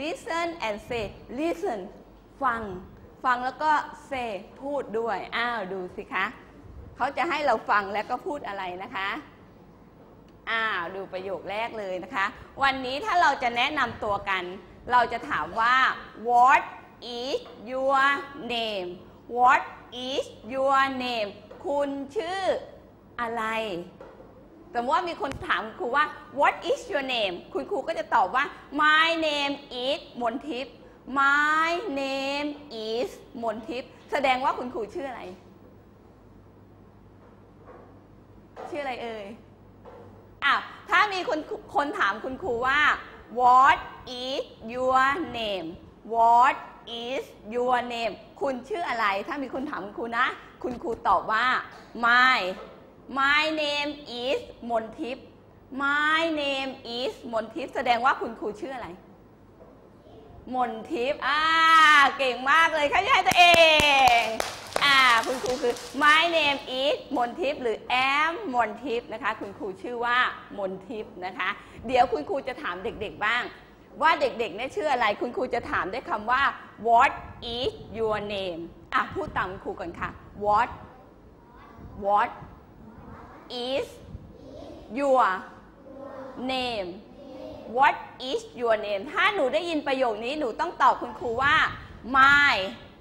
listen and say listen ฟัง ฟังแล้วก็ say พูดด้วย อ้าว ดูสิคะ เขาจะให้เราฟังแล้วก็พูดอะไรนะคะ อ้าว ดูประโยคแรกเลยนะคะ วันนี้ถ้าเราจะแนะนำตัวกัน เราจะถามว่า what is your name what is your name คุณชื่ออะไร สมมติว่ามีคนถามครูว่า what is your name คุณครูก็จะตอบว่า my name is มนทิพย์ my name is มนทิพย์แสดงว่าคุณครูชื่ออะไร ชื่ออะไรเอ่ยอ้าวถ้ามีคนคนถามคุณครูว่า what is your name what is your name คุณชื่ออะไร ถ้ามีคนถามคุณครูนะ คุณครูตอบว่า my my name is มนทิพย์ my name is มนทิพย์แสดงว่าคุณครูชื่ออะไร มนทิพย์อ่าเก่งมากเลยค่ะยายตัวเองอ่าคุณครูคือ my name is มนทิพย์หรือ am มนทิพย์นะคะ คุณครูชื่อว่ามนทิพย์นะคะ เดี๋ยวคุณครูจะถามเด็กๆบ้าง ว่าเด็กๆเนี่ยชื่ออะไร คุณครูจะถามด้วยคำว่า what is your name อะพูดตามคุณครูก่อนค่ะ what what is your name what is your name ถ้าหนูได้ยินประโยคนี้หนูต้องตอบคุณครูว่า my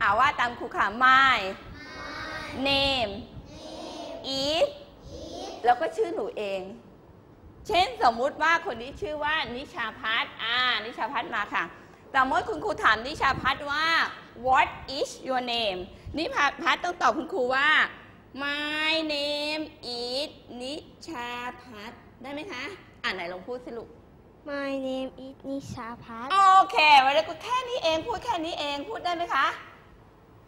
อ่าว่าตามครูค่ะ my name is แล้วก็ชื่อหนูเอง เช่นสมมุติว่าคนนี้ชื่อว่านิชาพัฒน์อ่า นิชาพัฒน์มาค่ะ แต่เมื่อคุณครูถามนิชาพัฒน์ว่า what is your name นิชาพัฒน์ต้องตอบคุณครูว่า my name is นิชาพัฒน์ได้ไหมคะ อ่านไหนลองพูดสิลูก My name is นิชาพัฒน์โอเควันนี้กูแค่นี้เองพูดแค่นี้เองพูดได้ไหมคะ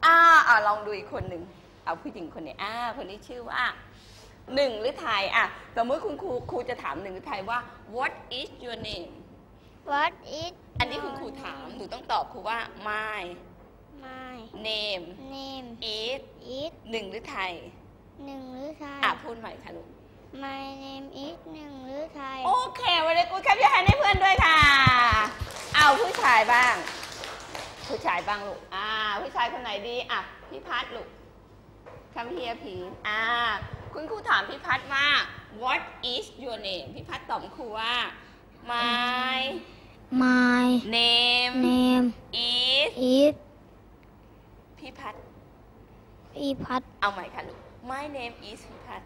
อ่าอ่าลองดูอีกคนหนึ่งเอาผู้หญิงคนนี้อ่าคนนี้ชื่อว่าหนึ่งหรือไทยอะสมมติคุณครูครูจะถามหนึ่งหรือไทยว่า what is your name What is อันนี้คุณครูถามหนูต้องตอบครูว่า my My name name is is หนึ่งหรือไทยหนึ่งหรือไทยอะพูดใหม่ค่ะลูก My name is หนึ่งหรือไทย โอเควันนี้กูครับยาให้เพื่อนด้วยค่ะ เอาผู้ชายบ้าง ผู้ชายบ้างลูก อ่า ผู้ชายคนไหนดี อะ พี่พัดลูกคำเฮียผีอ่า คุณครูถามพี่พัดว่า what is your name พี่พัดตอบครูว่า my My name name is is พี่พัดอีพัฒน์เอาใหม่ค่ะลูก my name is พี่พัด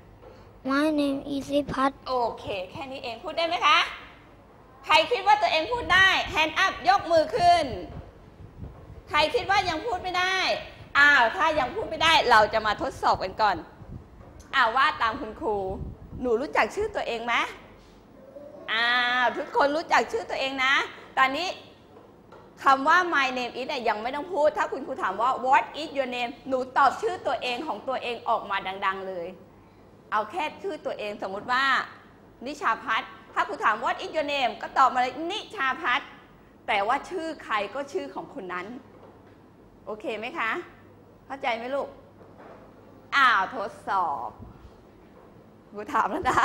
My name is อีพัฒน์โอเค แค่นี้เองพูดได้ไหมคะ ใครคิดว่าตัวเองพูดได้ hand up ยกมือขึ้น ใครคิดว่ายังพูดไม่ได้ อ้าว ถ้ายังพูดไม่ได้เราจะมาทดสอบกันก่อน อ้าวว่าตามคุณครู หนูรู้จักชื่อตัวเองไหมอ้าว ทุกคนรู้จักชื่อตัวเองนะ ตอนนี้ คำว่า my name is ยังไม่ต้องพูด ถ้าคุณครูถามว่า what is your name หนูตอบชื่อตัวเองของตัวเองออกมาดัง ๆ เลย เอาแค่ชื่อตัวเองสมมุติว่า นิชาพัฒน์ถ้าครูถาม what is your name ก็ตอบมาเลยนิชาพัฒน์แต่ว่าชื่อใครก็ชื่อของคนนั้น โอเคไหมคะ เข้าใจไหมลูก อ้าวทดสอบครูถามแล้วนะ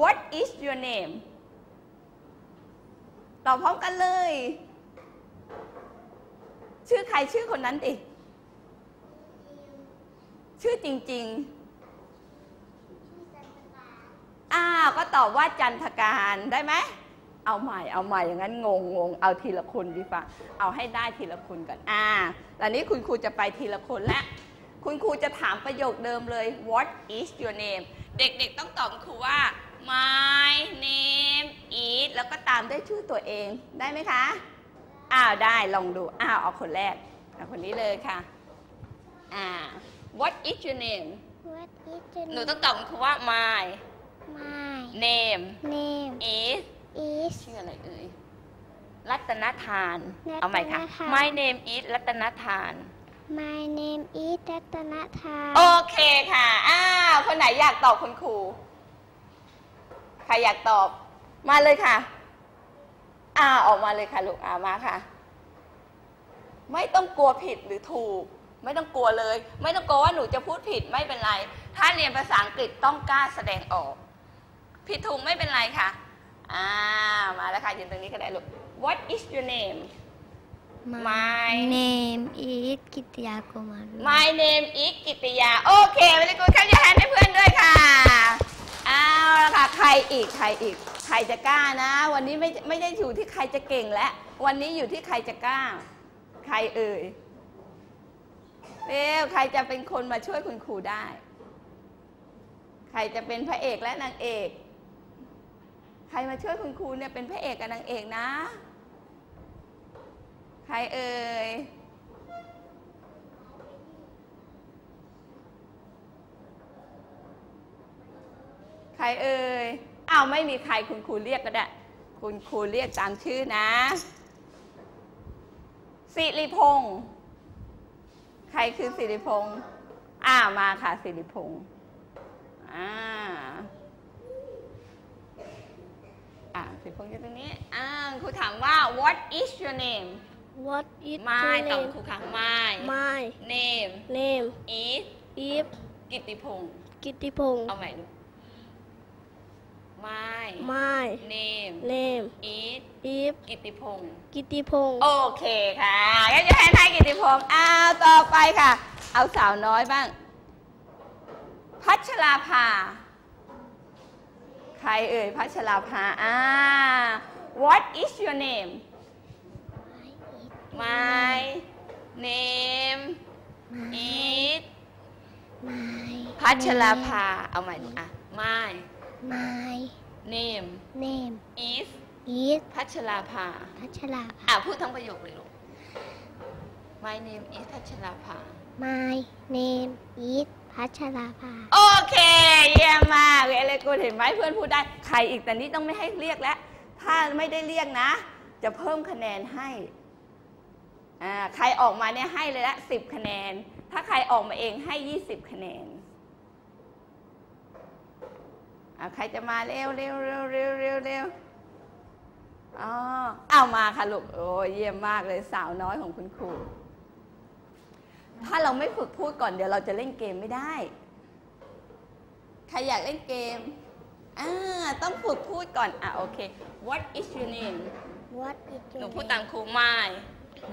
what is your name ตอบพร้อมกันเลย ชื่อใครชื่อคนนั้นดิ ชื่อจริง ๆ อ้าว ก็ตอบว่าจันทการได้ไหม เอาใหม่ เอาใหม่อย่างนั้นงงงงเอาทีละคนดีป่ะเอาให้ได้ทีละคนก่อน อ่าตอนนี้คุณครูจะไปทีละคนแล้วคุณครูจะถามประโยคเดิมเลย what is your name เด็กๆต้องตอบครูว่า my name is แล้วก็ตามด้วยชื่อตัวเอง ได้ไหมคะ อ้าวได้ลองดูอ้าวเอาคนแรกเอาคนนี้เลยค่ะอ่า what is your name What is your หนูต้องตอบครูว่า my My name name is is ชื่ออะไรเอ่ยรัตนทาน รัตนทาน เอาใหม่ค่ะ My name is รัตนทาน My name is รัตนทานโอเคค่ะ อ้าว คนไหนอยากตอบคุณครู ใครอยากตอบ มาเลยค่ะ อ้าวออกมาเลยค่ะลูกอามาค่ะ ไม่ต้องกลัวผิดหรือถูก ไม่ต้องกลัวเลย ไม่ต้องกลัวว่าหนูจะพูดผิดไม่เป็นไร ถ้าเรียนภาษาอังกฤษต้องกล้าแสดงออก ผิดถูกไม่เป็นไรค่ะอ่ามาแล้วค่ะยืนตรงนี้ก็ได้ลูก What is your name My name is กิตยาโกมารุ My name is กิตยา โอเควันนี้กูข้าจะแทนให้เพื่อนด้วยค่ะ เอาละค่ะ ใครอีก ใครอีก ใครจะกล้านะ วันนี้ไม่ไม่ได้อยู่ที่ใครจะเก่งแล้ววันนี้อยู่ที่ใครจะกล้า ใครเอ่ยเร็วใครจะเป็นคนมาช่วยคุณครูได้ ใครจะเป็นพระเอกและนางเอก ใครมาช่วยคุณครูเนี่ยเป็นพระเอกกับนางเอกนะ ใครเอ่ยใครเอ่ย อ้าวไม่มีใครคุณครูเรียกก็ได้ คุณครูเรียกตามชื่อนะสิริพงศ์ใครคือสิริพงศ์อ่ามาค่ะสิริพงศ์อ่าอ่าสิริพงศ์อยู่ตรงนี้อ่าครูถามว่า what is your name What is ไม่ your ตอบ name ครูค่ะไม่ My name name is is กิตติพงศ์กิตติพงศ์เอาใหม่ดูไม่ My name name is is กิตติพงศ์กิตติพงศ์โอเคค่ะงั้นจะแทนให้กิตติพงศ์อ้าวต่อไปค่ะ เอาสาวน้อยบ้าง พัชราภา ใครเอ่ยพัชราภาอ่า What is your name My name is My พัชราภา เอาใหม่ดูอะ My My name name is is พัชราภา พัชราภา อะพูดทั้งประโยคเลยลูก My name is พัชราภา My name is พัชราภา โอเค เยี่ยมมากเวลกูเห็นไหมเพื่อนพูดได้ ใครอีกแต่นี้ต้องไม่ให้เรียกแล้ว ถ้าไม่ได้เรียกนะ จะเพิ่มคะแนนให้ อ่า ใครออกมาเนี่ยให้เลยละสิบคะแนน ถ้าใครออกมาเองให้ยี่สิบคะแนน อ่า ใครจะมาเร็วเร็วเร็วเร็วเร็วเร็วอ๋อเอามาค่ะลูกโอ้เยี่ยมมากเลยสาวน้อยของคุณครู ถ้าเราไม่ฝึกพูดก่อนเดี๋ยวเราจะเล่นเกมไม่ได้ ใครอยากเล่นเกมอ่าต้องฝึกพูดก่อน อะโอเค What is your name What is หนู your พูดตามครู My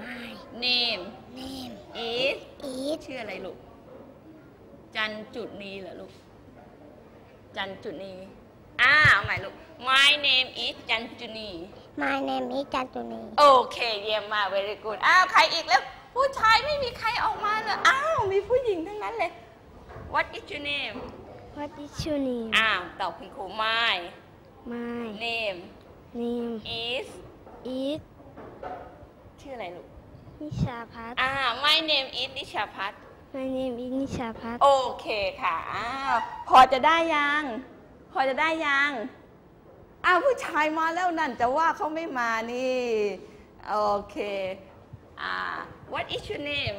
My name name is is ชื่ออะไรลูก จันจุดนีเหรอลูก จันจุดนีอ่าเอาใหม่ลูก My name is จันจุนี My name is จันตุนี โอเคเยี่ยมมาก very good อ้าวใครอีกแล้ว ผู้ชายไม่มีใครออกมาเลย อ้าว มีผู้หญิงทั้งนั้นเลย What is your name What is your name อ้าวตอบคุณครู My My name name is is ชื่ออะไรลูก นิชาพัฒน์อ่า My name is นิชาพัฒน์ My name is นิชาพัฒน์โอเคค่ะอ้าวพอจะได้ยัง พอจะได้ยังอ้าวผู้ชายมาแล้วนั่นจะว่าเขาไม่มานี่โอเคอ่า What is your name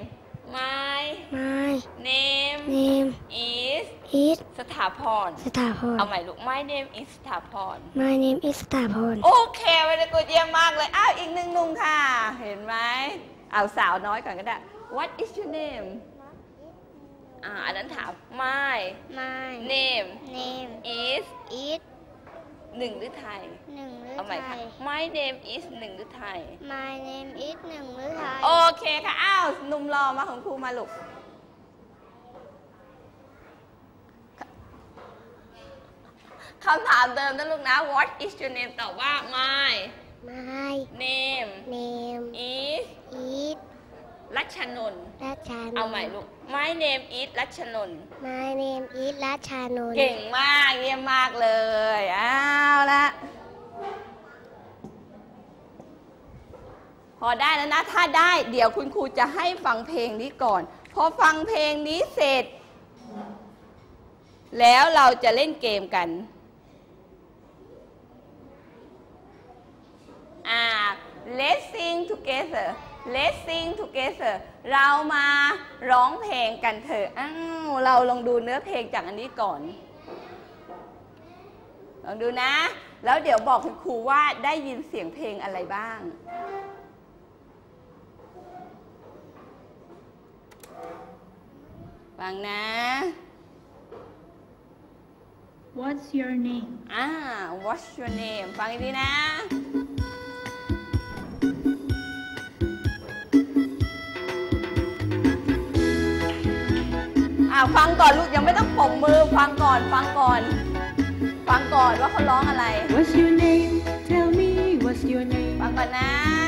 My My name name is is สถาพร สถาพร เอาใหม่ลูก My name is สถาพร My name is สถาพร โอเควันนี้กูเยี่ยมมากเลย อ้าว อีกหนึ่งหนุ่มค่ะ เห็นไหม เอาสาวน้อยก่อนก็ได้ What is your name อ่าอันนั้นถาม My My name name is is หนึ่งหรือไทยหนึ่งหรือเอาใหม่ไทค่ะ ย My name is หนึ่งหรือไทย My name is หนึ่งหรือไทย โอเคค่ะ อ้าวหนุ่มรอมาของครูมาลูกคำถามเดิมนะลูกนะ What is your name ตอบว่า My My name name is is รัชนนท์รัชานนท์เอาใหม่ลูก My name is รัชนนท์ My name is รัชานนท์เก่งมากเยี่ยมมากเลยอ้าวละพอได้แล้วนะ ถ้าได้เดี๋ยวคุณครูจะให้ฟังเพลงนี้ก่อน พอฟังเพลงนี้เสร็จ แล้วเราจะเล่นเกมกัน อ่า let's sing together let's sing together เรามาร้องเพลงกันเถอะอ้าวเราลองดูเนื้อเพลงจากอันนี้ก่อน ลองดูนะ แล้วเดี๋ยวบอกคุณครูว่าได้ยินเสียงเพลงอะไรบ้างฟังนะ What's your name? อ่า what's your name ฟังดีๆนะ อ่าฟังก่อนลูกยังไม่ต้องปมมือฟังก่อนฟังก่อน ฟังก่อนว่าเขาร้องอะไร What's your name? Tell me what's your name? ฟังก่อนนะ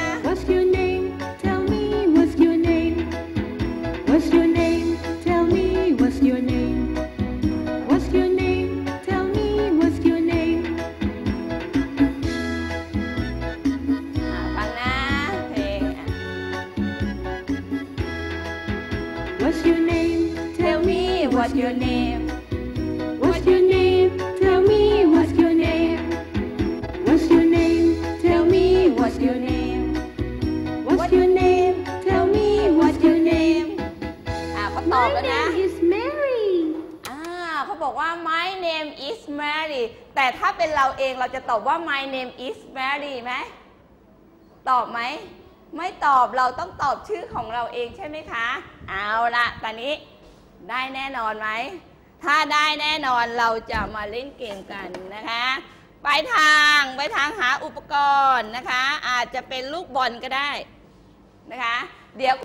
แต่ถ้าเป็นเราเองเราจะตอบว่า my name is Mary ไหม ตอบไหม ไม่ตอบเราต้องตอบชื่อของเราเองใช่ไหมคะ เอาละตอนนี้ ได้แน่นอนไหม ถ้าได้แน่นอนเราจะมาเล่นเกมกันนะคะ ไปทางไปทางหาอุปกรณ์นะคะ อาจจะเป็นลูกบอลก็ได้นะคะ เดี๋ยว